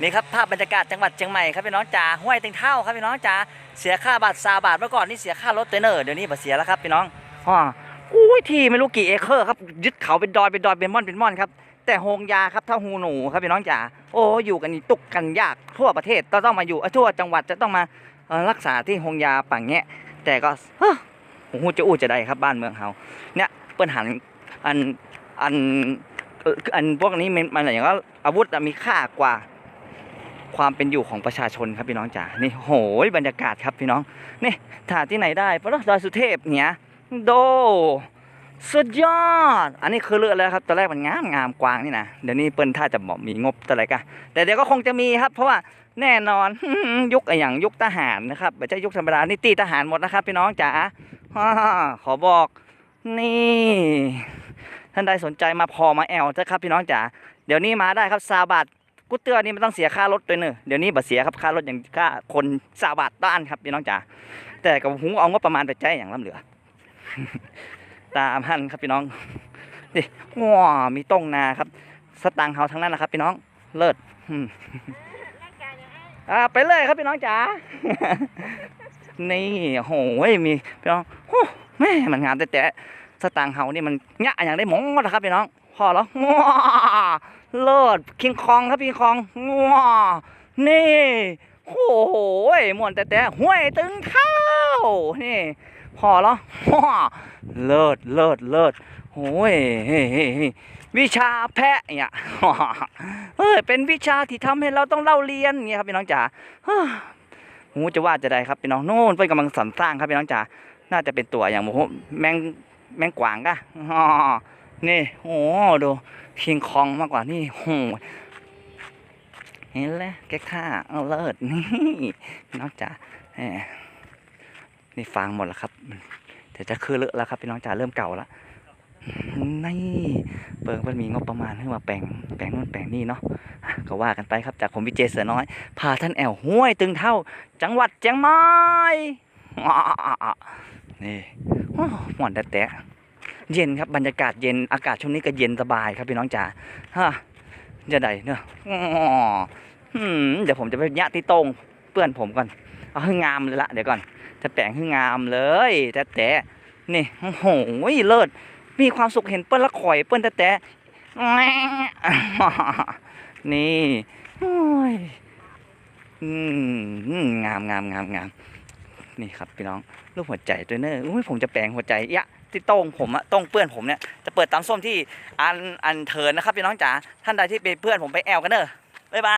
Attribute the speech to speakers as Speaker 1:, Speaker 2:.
Speaker 1: นี่ครับภาพบรรยากาศจังหวัดเชียงใหม่ครับพี่น้องจ๋าห้วยตึงเท่าครับพี่น้องจ๋าเสียค่าบัตรซาบาทเมื่อก่อนนี่เสียค่ารถเตอร์เนอร์เดี๋ยวนี้บ่เสียแล้วครับพี่น้องอ๋ออุ้ยที่ไม่รู้กี่เอเคอร์ครับยึดเขาเป็นดอยเป็นดอยเป็นม่อนเป็นม่อนครับแต่โฮงยาครับถ้าฮูหนูครับพี่น้องจ๋าโอ้อยู่กันนี่ตุกกันยากทั่วประเทศต้องต้องมาอยู่อ้ยทั่วจังหวัดจะต้องมารักษาที่โฮงยาปังแงะแต่ก็เฮ้อโอ้จะอู้จะได้ครับบ้านเมืองเฮาเนี่ยเปิ้นหันอันอันอันพวกนี้มันมันอย่างว่าอาวุธอะมีค่ากว่า ความเป็นอยู่ของประชาชนครับพี่น้องจ๋านี่โหยบรรยากาศครับพี่น้องนี่ถ่ายที่ไหนได้ปะดอยสุเทพเนี่ยโดสุดยอด อันนี้คือเลือกแล้วครับตอนแรกมันงามงามกวางนี่นะเดี๋ยวนี้เปิ้นถ้าจะบอกมีงบอะไรกันแต่เดี๋ยวก็คงจะมีครับ เพราะว่าแน่นอนยุคอะไรอย่างยุคทหารนะครับไม่ใช่ยุคธรรมดานี่ตีทหารหมดนะครับพี่น้องจ๋าขอบอกนี่ท่านใดสนใจมาพอมาแอลเถอะครับพี่น้องจ๋าเดี๋ยวนี้มาได้ครับซาบัต กูเตือนนี่มันต้องเสียค่ารถด้วยเนอะเดี๋ยวนี้บ่เสียครับค่ารถอย่างค่าคนซาบัตต้านครับพี่น้องจ๋าแต่กับหูเอางบประมาณไปใจอย่างล้ำเหลือ ตามหันครับพี่น้องนี่ว้ามีต้งนาครับ สตังค์เฮาทั้งนั้นนะครับ พี่น้องเลิศอ่าไปเลยครับพี่น้องจ๋านี่โอ้โหมีพี่น้องโอ้แม่มันงามแต่แต่สตังค์เฮานี่มันยะอย่างได้หมงนะครับพี่น้องพอแล้วว้า เลิศคิงคองครับคิงคองว้านี่โอ้โหมวนแต่แต่ห้วยตึงเท้านี่พอแล้วว้าเลิศเลิศเลิศโอ้ยวิชาแพะเนี่ยเฮ้ยเป็นวิชาที่ทำให้เราต้องเล่าเรียนเงี้ยครับพี่น้องจ๋าฮู้หูจะว่าจะได้ครับพี่น้องโน่นเพิ่นกำลังสรรสร้างครับพี่น้องจ๋าน่าจะเป็นตัวอย่างโมโหแมงแมงกวางกะอ๋อ นี่โอ้ดูคิงคองมากกว่านี่โหเห็นแล้วแกค่าเอาเลิศนี่น้องจ๋านี่ฟางหมดแล้วครับเดี๋ยวจะคือเลอะแล้วครับพี่น้องจ๋าเริ่มเก่าแล้วนี่เปิงมันมีงบประมาณให้มาแปลงแปลงนู่นแปลงนี่เนาะก็ว่ากันไปครับจากผมวิเจเสือน้อย พาท่านแอวห้วยตึงเท่า จังหวัดเชียงใหม่นี่หวานแต่แต่ เย็นครับบรรยากาศเย็นอากาศช่วงนี้ก็เย็นสบายครับพี่น้องจ๋าฮะจะได้เนอะเดี๋ยวผมจะไปยะที่ตรงเปื้อนผมก่อนเอาให้งามเลยละเดี๋ยวก่อน จะแปลงให้งามเลยแต่แต่นี่โอ้โหเลิศมีความสุขเห็นเปิ้ลละข่อยเปิ้ลแต่แต่นี่โอ้ยงามงามงามงามนี่ครับพี่น้องรูปหัวใจด้วยเนอะอุ้ยผมจะแปลงหัวใจยะ ที่โต้งผมอะโต้งเพื่อนผมเนี่ยจะเปิดตามส้มที่อันอันเถินนะครับพี่น้องจ๋าท่านใดที่เป็นเพื่อนผมไปแอลกันเนอะ